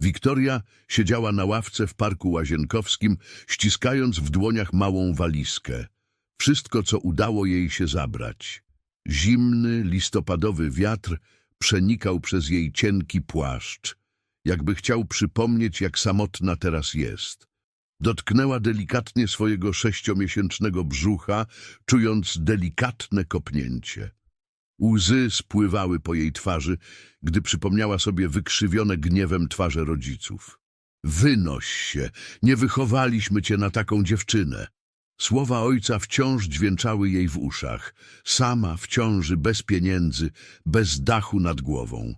Wiktoria siedziała na ławce w parku łazienkowskim, ściskając w dłoniach małą walizkę. Wszystko, co udało jej się zabrać. Zimny, listopadowy wiatr przenikał przez jej cienki płaszcz, jakby chciał przypomnieć, jak samotna teraz jest. Dotknęła delikatnie swojego sześciomiesięcznego brzucha, czując delikatne kopnięcie. Łzy spływały po jej twarzy, gdy przypomniała sobie wykrzywione gniewem twarze rodziców. Wynoś się, nie wychowaliśmy cię na taką dziewczynę. Słowa ojca wciąż dźwięczały jej w uszach, sama w ciąży, bez pieniędzy, bez dachu nad głową.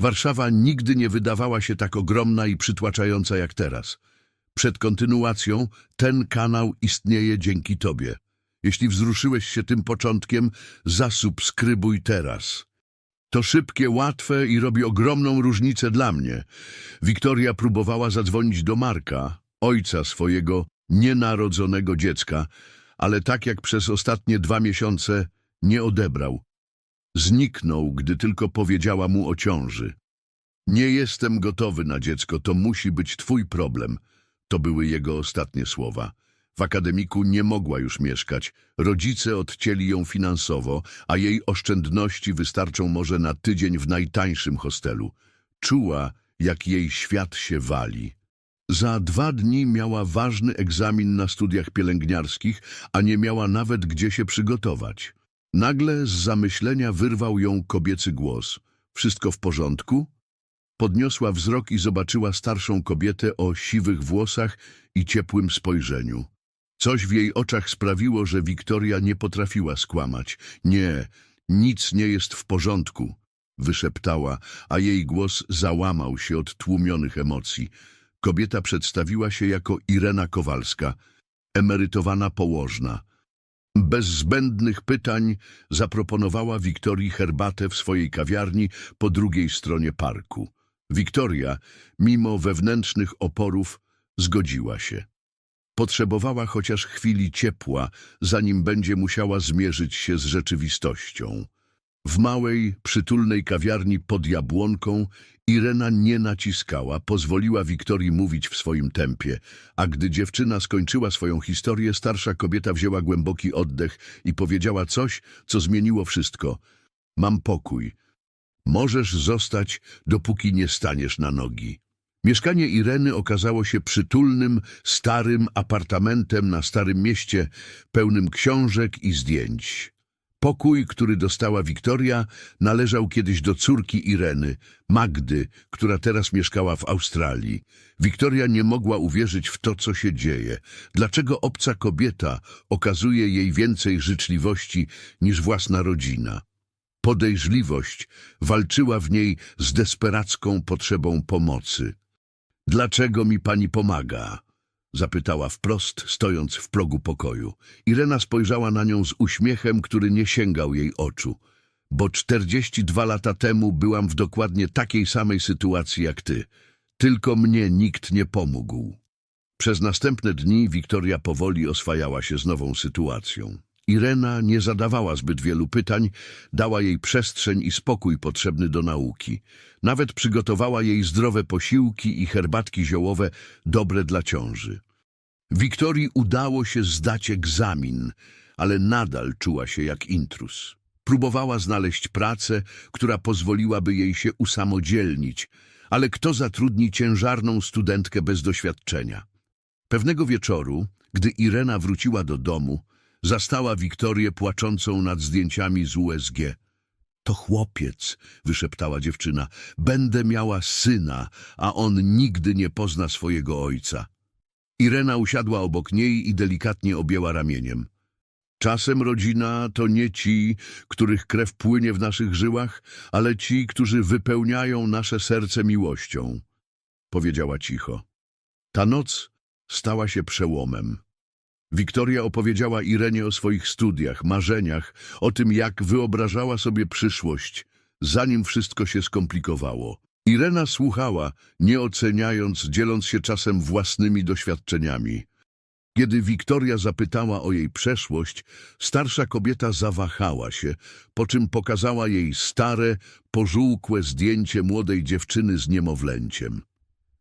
Warszawa nigdy nie wydawała się tak ogromna i przytłaczająca jak teraz. Przed kontynuacją ten kanał istnieje dzięki tobie. Jeśli wzruszyłeś się tym początkiem, zasubskrybuj teraz. To szybkie, łatwe i robi ogromną różnicę dla mnie. Wiktoria próbowała zadzwonić do Marka, ojca swojego nienarodzonego dziecka, ale tak jak przez ostatnie dwa miesiące nie odebrał. Zniknął, gdy tylko powiedziała mu o ciąży. Nie jestem gotowy na dziecko, to musi być twój problem. To były jego ostatnie słowa. W akademiku nie mogła już mieszkać. Rodzice odcięli ją finansowo, a jej oszczędności wystarczą może na tydzień w najtańszym hostelu. Czuła, jak jej świat się wali. Za dwa dni miała ważny egzamin na studiach pielęgniarskich, a nie miała nawet gdzie się przygotować. Nagle z zamyślenia wyrwał ją kobiecy głos. Wszystko w porządku? Podniosła wzrok i zobaczyła starszą kobietę o siwych włosach i ciepłym spojrzeniu. Coś w jej oczach sprawiło, że Wiktoria nie potrafiła skłamać. Nie, nic nie jest w porządku, wyszeptała, a jej głos załamał się od tłumionych emocji. Kobieta przedstawiła się jako Irena Kowalska, emerytowana położna. Bez zbędnych pytań zaproponowała Wiktorii herbatę w swojej kawiarni po drugiej stronie parku. Wiktoria, mimo wewnętrznych oporów, zgodziła się. Potrzebowała chociaż chwili ciepła, zanim będzie musiała zmierzyć się z rzeczywistością. W małej, przytulnej kawiarni pod Jabłonką Irena nie naciskała, pozwoliła Wiktorii mówić w swoim tempie, a gdy dziewczyna skończyła swoją historię, starsza kobieta wzięła głęboki oddech i powiedziała coś, co zmieniło wszystko. Mam pokój. Możesz zostać, dopóki nie staniesz na nogi. Mieszkanie Ireny okazało się przytulnym, starym apartamentem na Starym Mieście, pełnym książek i zdjęć. Pokój, który dostała Wiktoria, należał kiedyś do córki Ireny, Magdy, która teraz mieszkała w Australii. Wiktoria nie mogła uwierzyć w to, co się dzieje. Dlaczego obca kobieta okazuje jej więcej życzliwości niż własna rodzina? Podejrzliwość walczyła w niej z desperacką potrzebą pomocy. Dlaczego mi pani pomaga? Zapytała wprost, stojąc w progu pokoju. Irena spojrzała na nią z uśmiechem, który nie sięgał jej oczu. Bo 42 lata temu byłam w dokładnie takiej samej sytuacji jak ty. Tylko mnie nikt nie pomógł. Przez następne dni Wiktoria powoli oswajała się z nową sytuacją. Irena nie zadawała zbyt wielu pytań, dała jej przestrzeń i spokój potrzebny do nauki. Nawet przygotowała jej zdrowe posiłki i herbatki ziołowe dobre dla ciąży. Wiktorii udało się zdać egzamin, ale nadal czuła się jak intrus. Próbowała znaleźć pracę, która pozwoliłaby jej się usamodzielnić, ale kto zatrudni ciężarną studentkę bez doświadczenia? Pewnego wieczoru, gdy Irena wróciła do domu, zastała Wiktorię płaczącą nad zdjęciami z USG. To chłopiec, wyszeptała dziewczyna. Będę miała syna, a on nigdy nie pozna swojego ojca. Irena usiadła obok niej i delikatnie objęła ramieniem. Czasem rodzina to nie ci, których krew płynie w naszych żyłach, ale ci, którzy wypełniają nasze serce miłością, powiedziała cicho. Ta noc stała się przełomem. Wiktoria opowiedziała Irenie o swoich studiach, marzeniach, o tym, jak wyobrażała sobie przyszłość, zanim wszystko się skomplikowało. Irena słuchała, nie oceniając, dzieląc się czasem własnymi doświadczeniami. Kiedy Wiktoria zapytała o jej przeszłość, starsza kobieta zawahała się, po czym pokazała jej stare, pożółkłe zdjęcie młodej dziewczyny z niemowlęciem.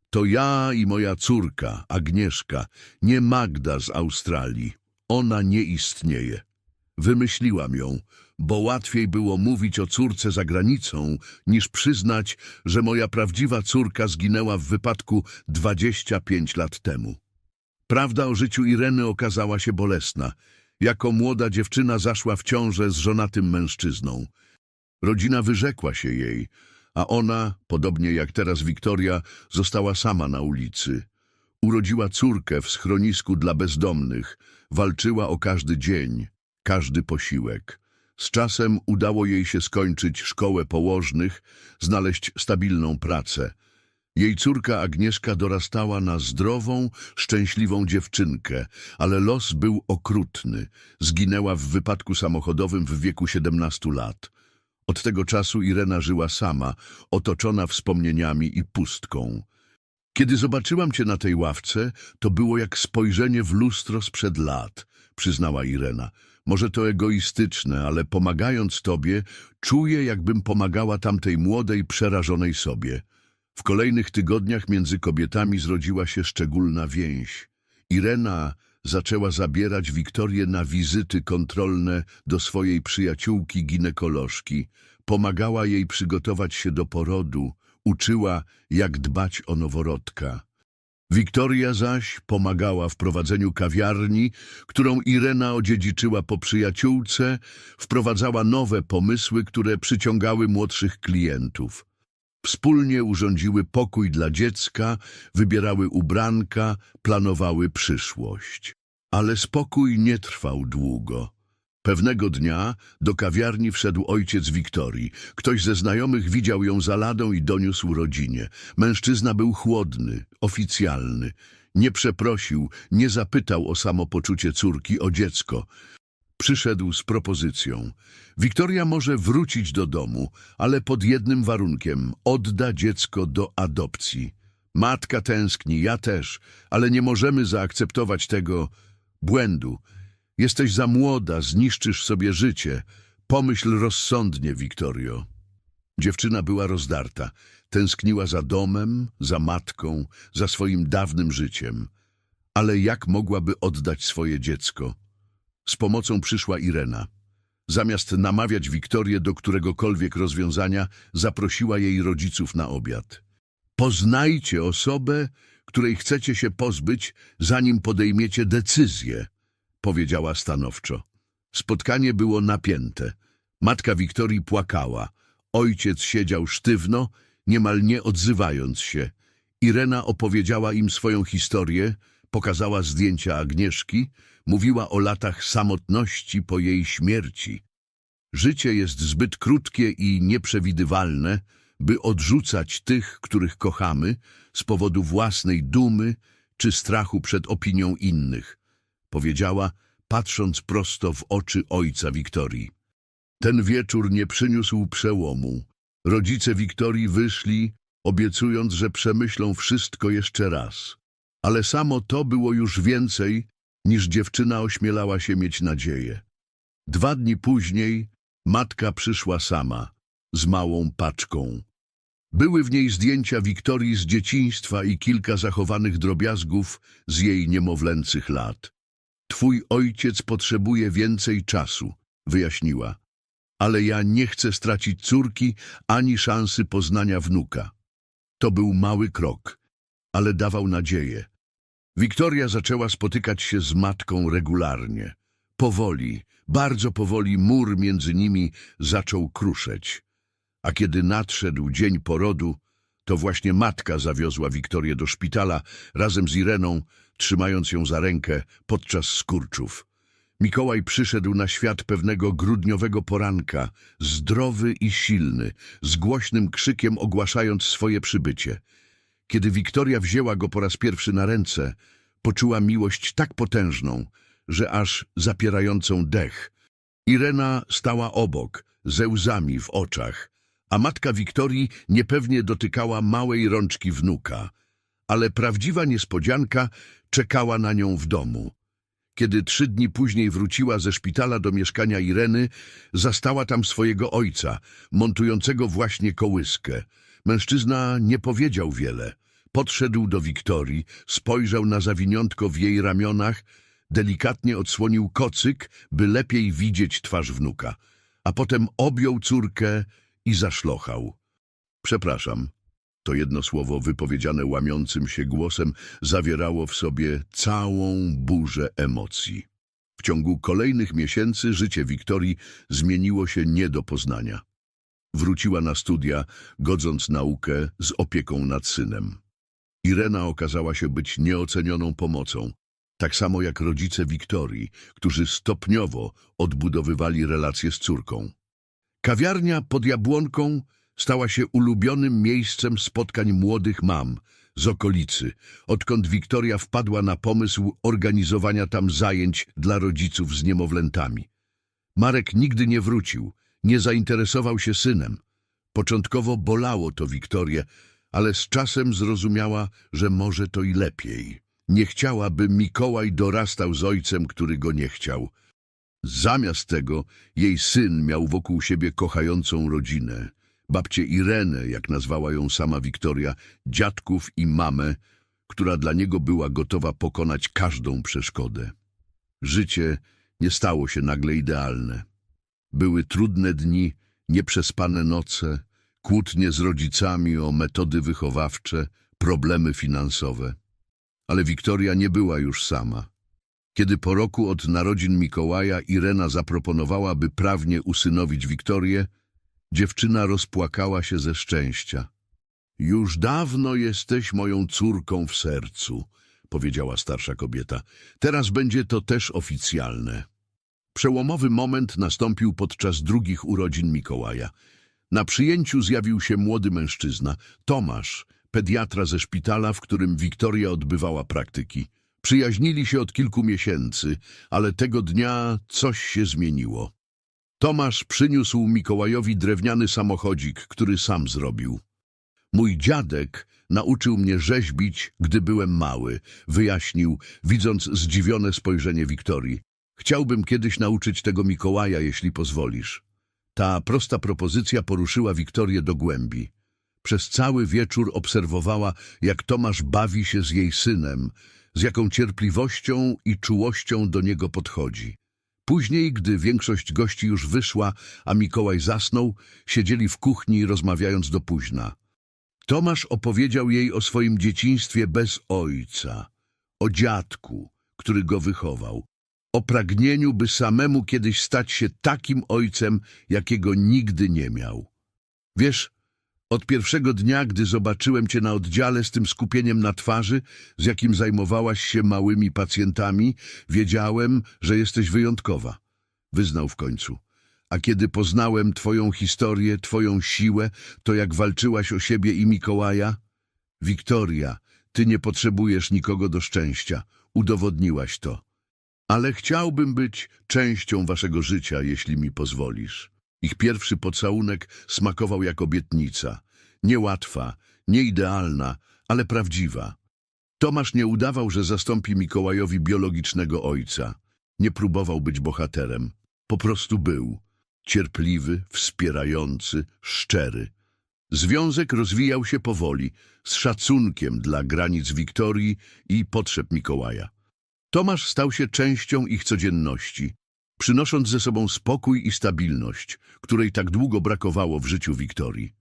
To ja i moja córka, Agnieszka, nie Magda z Australii. Ona nie istnieje. Wymyśliłam ją, bo łatwiej było mówić o córce za granicą, niż przyznać, że moja prawdziwa córka zginęła w wypadku 25 lat temu. Prawda o życiu Ireny okazała się bolesna. Jako młoda dziewczyna zaszła w ciążę z żonatym mężczyzną. Rodzina wyrzekła się jej, a ona, podobnie jak teraz Wiktoria, została sama na ulicy. Urodziła córkę w schronisku dla bezdomnych, walczyła o każdy dzień, każdy posiłek. Z czasem udało jej się skończyć szkołę położnych, znaleźć stabilną pracę. Jej córka Agnieszka dorastała na zdrową, szczęśliwą dziewczynkę, ale los był okrutny. Zginęła w wypadku samochodowym w wieku 17 lat. Od tego czasu Irena żyła sama, otoczona wspomnieniami i pustką. Kiedy zobaczyłam cię na tej ławce, to było jak spojrzenie w lustro sprzed lat, przyznała Irena. Może to egoistyczne, ale pomagając tobie, czuję, jakbym pomagała tamtej młodej, przerażonej sobie. W kolejnych tygodniach między kobietami zrodziła się szczególna więź. Irena zaczęła zabierać Wiktorię na wizyty kontrolne do swojej przyjaciółki ginekolożki. Pomagała jej przygotować się do porodu, uczyła, jak dbać o noworodka. Wiktoria zaś pomagała w prowadzeniu kawiarni, którą Irena odziedziczyła po przyjaciółce, wprowadzała nowe pomysły, które przyciągały młodszych klientów. Wspólnie urządziły pokój dla dziecka, wybierały ubranka, planowały przyszłość. Ale spokój nie trwał długo. Pewnego dnia do kawiarni wszedł ojciec Wiktorii. Ktoś ze znajomych widział ją za ladą i doniósł rodzinie. Mężczyzna był chłodny, oficjalny. Nie przeprosił, nie zapytał o samopoczucie córki, o dziecko. Przyszedł z propozycją. Wiktoria może wrócić do domu, ale pod jednym warunkiem. Odda dziecko do adopcji. Matka tęskni, ja też, ale nie możemy zaakceptować tego błędu. Jesteś za młoda, zniszczysz sobie życie. Pomyśl rozsądnie, Wiktorio. Dziewczyna była rozdarta. Tęskniła za domem, za matką, za swoim dawnym życiem. Ale jak mogłaby oddać swoje dziecko? Z pomocą przyszła Irena. Zamiast namawiać Wiktorię do któregokolwiek rozwiązania, zaprosiła jej rodziców na obiad. Poznajcie osobę, której chcecie się pozbyć, zanim podejmiecie decyzję, powiedziała stanowczo. Spotkanie było napięte. Matka Wiktorii płakała. Ojciec siedział sztywno, niemal nie odzywając się. Irena opowiedziała im swoją historię, pokazała zdjęcia Agnieszki, mówiła o latach samotności po jej śmierci. Życie jest zbyt krótkie i nieprzewidywalne, by odrzucać tych, których kochamy, z powodu własnej dumy czy strachu przed opinią innych, powiedziała, patrząc prosto w oczy ojca Wiktorii. Ten wieczór nie przyniósł przełomu. Rodzice Wiktorii wyszli, obiecując, że przemyślą wszystko jeszcze raz. Ale samo to było już więcej, niż dziewczyna ośmielała się mieć nadzieję. Dwa dni później matka przyszła sama, z małą paczką. Były w niej zdjęcia Wiktorii z dzieciństwa i kilka zachowanych drobiazgów z jej niemowlęcych lat. Twój ojciec potrzebuje więcej czasu, wyjaśniła. Ale ja nie chcę stracić córki ani szansy poznania wnuka. To był mały krok, ale dawał nadzieję. Wiktoria zaczęła spotykać się z matką regularnie. Powoli, bardzo powoli mur między nimi zaczął kruszeć. A kiedy nadszedł dzień porodu, to właśnie matka zawiozła Wiktorię do szpitala razem z Ireną, trzymając ją za rękę podczas skurczów. Mikołaj przyszedł na świat pewnego grudniowego poranka, zdrowy i silny, z głośnym krzykiem ogłaszając swoje przybycie. Kiedy Wiktoria wzięła go po raz pierwszy na ręce, poczuła miłość tak potężną, że aż zapierającą dech. Irena stała obok, ze łzami w oczach, a matka Wiktorii niepewnie dotykała małej rączki wnuka. Ale prawdziwa niespodzianka czekała na nią w domu. Kiedy trzy dni później wróciła ze szpitala do mieszkania Ireny, zastała tam swojego ojca, montującego właśnie kołyskę. Mężczyzna nie powiedział wiele. Podszedł do Wiktorii, spojrzał na zawiniątko w jej ramionach, delikatnie odsłonił kocyk, by lepiej widzieć twarz wnuka, a potem objął córkę i zaszlochał. Przepraszam. To jedno słowo wypowiedziane łamiącym się głosem zawierało w sobie całą burzę emocji. W ciągu kolejnych miesięcy życie Wiktorii zmieniło się nie do poznania. Wróciła na studia, godząc naukę z opieką nad synem. Irena okazała się być nieocenioną pomocą, tak samo jak rodzice Wiktorii, którzy stopniowo odbudowywali relacje z córką. Kawiarnia pod Jabłonką stała się ulubionym miejscem spotkań młodych mam z okolicy, odkąd Wiktoria wpadła na pomysł organizowania tam zajęć dla rodziców z niemowlętami. Marek nigdy nie wrócił, nie zainteresował się synem. Początkowo bolało to Wiktorię, ale z czasem zrozumiała, że może to i lepiej. Nie chciała, by Mikołaj dorastał z ojcem, który go nie chciał. Zamiast tego jej syn miał wokół siebie kochającą rodzinę. Babcię Irenę, jak nazwała ją sama Wiktoria, dziadków i mamę, która dla niego była gotowa pokonać każdą przeszkodę. Życie nie stało się nagle idealne. Były trudne dni, nieprzespane noce, kłótnie z rodzicami o metody wychowawcze, problemy finansowe. Ale Wiktoria nie była już sama. Kiedy po roku od narodzin Mikołaja Irena zaproponowała, by prawnie usynowić Wiktorię, dziewczyna rozpłakała się ze szczęścia. Już dawno jesteś moją córką w sercu, powiedziała starsza kobieta. Teraz będzie to też oficjalne. Przełomowy moment nastąpił podczas drugich urodzin Mikołaja. Na przyjęciu zjawił się młody mężczyzna, Tomasz, pediatra ze szpitala, w którym Wiktoria odbywała praktyki. Przyjaźnili się od kilku miesięcy, ale tego dnia coś się zmieniło. Tomasz przyniósł Mikołajowi drewniany samochodzik, który sam zrobił. Mój dziadek nauczył mnie rzeźbić, gdy byłem mały, wyjaśnił, widząc zdziwione spojrzenie Wiktorii. Chciałbym kiedyś nauczyć tego Mikołaja, jeśli pozwolisz. Ta prosta propozycja poruszyła Wiktorię do głębi. Przez cały wieczór obserwowała, jak Tomasz bawi się z jej synem, z jaką cierpliwością i czułością do niego podchodzi. Później, gdy większość gości już wyszła, a Mikołaj zasnął, siedzieli w kuchni rozmawiając do późna. Tomasz opowiedział jej o swoim dzieciństwie bez ojca, o dziadku, który go wychował, o pragnieniu, by samemu kiedyś stać się takim ojcem, jakiego nigdy nie miał. Wiesz, od pierwszego dnia, gdy zobaczyłem cię na oddziale z tym skupieniem na twarzy, z jakim zajmowałaś się małymi pacjentami, wiedziałem, że jesteś wyjątkowa. Wyznał w końcu. A kiedy poznałem twoją historię, twoją siłę, to jak walczyłaś o siebie i Mikołaja? Wiktoria, ty nie potrzebujesz nikogo do szczęścia. Udowodniłaś to. Ale chciałbym być częścią waszego życia, jeśli mi pozwolisz. Ich pierwszy pocałunek smakował jak obietnica. Niełatwa, nieidealna, ale prawdziwa. Tomasz nie udawał, że zastąpi Mikołajowi biologicznego ojca. Nie próbował być bohaterem. Po prostu był. Cierpliwy, wspierający, szczery. Związek rozwijał się powoli, z szacunkiem dla granic Wiktorii i potrzeb Mikołaja. Tomasz stał się częścią ich codzienności, przynosząc ze sobą spokój i stabilność, której tak długo brakowało w życiu Wiktorii.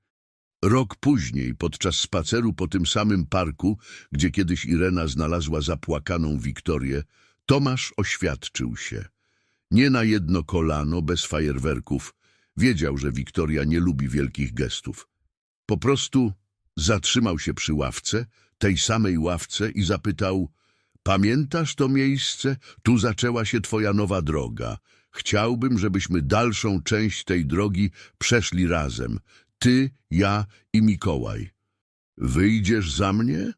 Rok później, podczas spaceru po tym samym parku, gdzie kiedyś Irena znalazła zapłakaną Wiktorię, Tomasz oświadczył się. Nie na jedno kolano, bez fajerwerków. Wiedział, że Wiktoria nie lubi wielkich gestów. Po prostu zatrzymał się przy ławce, tej samej ławce i zapytał Pamiętasz to miejsce? Tu zaczęła się twoja nowa droga. Chciałbym, żebyśmy dalszą część tej drogi przeszli razem. Ty, ja i Mikołaj. Wyjdziesz za mnie?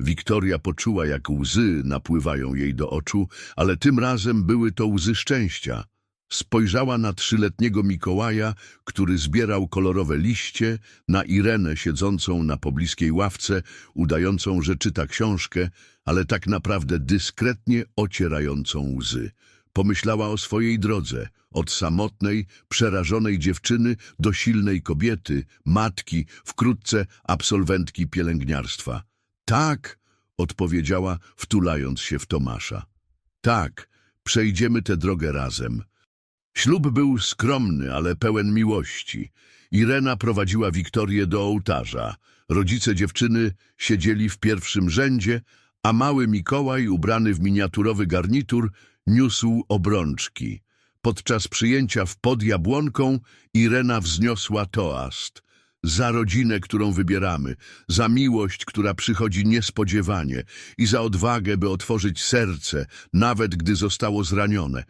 Wiktoria poczuła, jak łzy napływają jej do oczu, ale tym razem były to łzy szczęścia. Spojrzała na trzyletniego Mikołaja, który zbierał kolorowe liście, na Irenę siedzącą na pobliskiej ławce, udającą, że czyta książkę, ale tak naprawdę dyskretnie ocierającą łzy. Pomyślała o swojej drodze, od samotnej, przerażonej dziewczyny do silnej kobiety, matki, wkrótce absolwentki pielęgniarstwa. Tak, odpowiedziała, wtulając się w Tomasza. Tak, przejdziemy tę drogę razem. Ślub był skromny, ale pełen miłości. Irena prowadziła Wiktorię do ołtarza. Rodzice dziewczyny siedzieli w pierwszym rzędzie, a mały Mikołaj, ubrany w miniaturowy garnitur, niósł obrączki. Podczas przyjęcia w pod jabłonką Irena wzniosła toast. Za rodzinę, którą wybieramy, za miłość, która przychodzi niespodziewanie i za odwagę, by otworzyć serce, nawet gdy zostało zranione.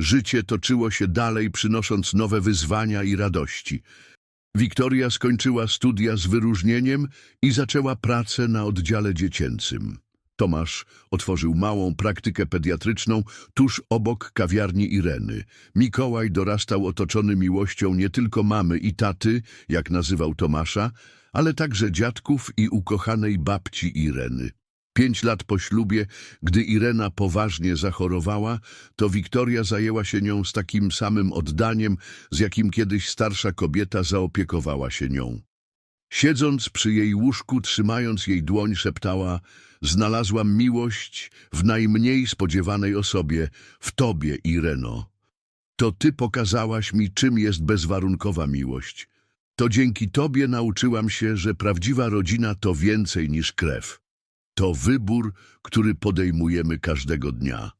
Życie toczyło się dalej, przynosząc nowe wyzwania i radości. Wiktoria skończyła studia z wyróżnieniem i zaczęła pracę na oddziale dziecięcym. Tomasz otworzył małą praktykę pediatryczną tuż obok kawiarni Ireny. Mikołaj dorastał otoczony miłością nie tylko mamy i taty, jak nazywał Tomasza, ale także dziadków i ukochanej babci Ireny. Pięć lat po ślubie, gdy Irena poważnie zachorowała, to Wiktoria zajęła się nią z takim samym oddaniem, z jakim kiedyś starsza kobieta zaopiekowała się nią. Siedząc przy jej łóżku, trzymając jej dłoń, szeptała Znalazłam miłość w najmniej spodziewanej osobie, w tobie, Ireno. To ty pokazałaś mi, czym jest bezwarunkowa miłość. To dzięki tobie nauczyłam się, że prawdziwa rodzina to więcej niż krew. To wybór, który podejmujemy każdego dnia.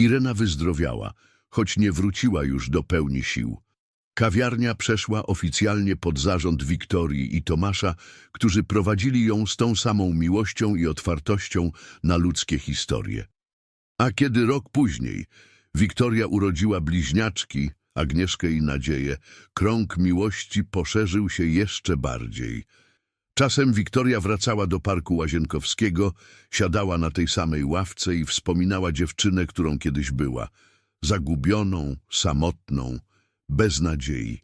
Irena wyzdrowiała, choć nie wróciła już do pełni sił. Kawiarnia przeszła oficjalnie pod zarząd Wiktorii i Tomasza, którzy prowadzili ją z tą samą miłością i otwartością na ludzkie historie. A kiedy rok później Wiktoria urodziła bliźniaczki, Agnieszkę i Nadzieję, krąg miłości poszerzył się jeszcze bardziej. Czasem Wiktoria wracała do parku Łazienkowskiego, siadała na tej samej ławce i wspominała dziewczynę, którą kiedyś była, zagubioną, samotną, bez nadziei.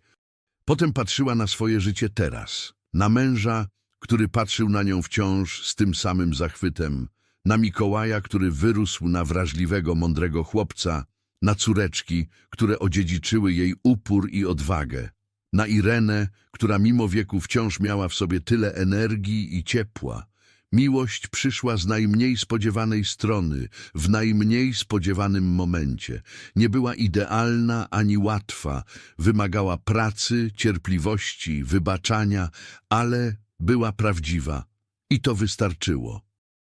Potem patrzyła na swoje życie teraz, na męża, który patrzył na nią wciąż z tym samym zachwytem, na Mikołaja, który wyrósł na wrażliwego, mądrego chłopca, na córeczki, które odziedziczyły jej upór i odwagę, na Irenę, która mimo wieku wciąż miała w sobie tyle energii i ciepła. Miłość przyszła z najmniej spodziewanej strony, w najmniej spodziewanym momencie. Nie była idealna ani łatwa, wymagała pracy, cierpliwości, wybaczania, ale była prawdziwa. I to wystarczyło.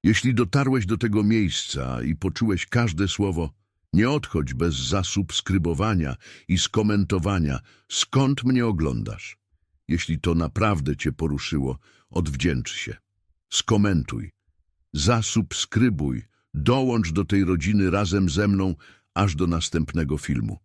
Jeśli dotarłeś do tego miejsca i poczułeś każde słowo, nie odchodź bez zasubskrybowania i skomentowania, skąd mnie oglądasz. Jeśli to naprawdę cię poruszyło, odwdzięcz się. Skomentuj, zasubskrybuj, dołącz do tej rodziny razem ze mną aż do następnego filmu.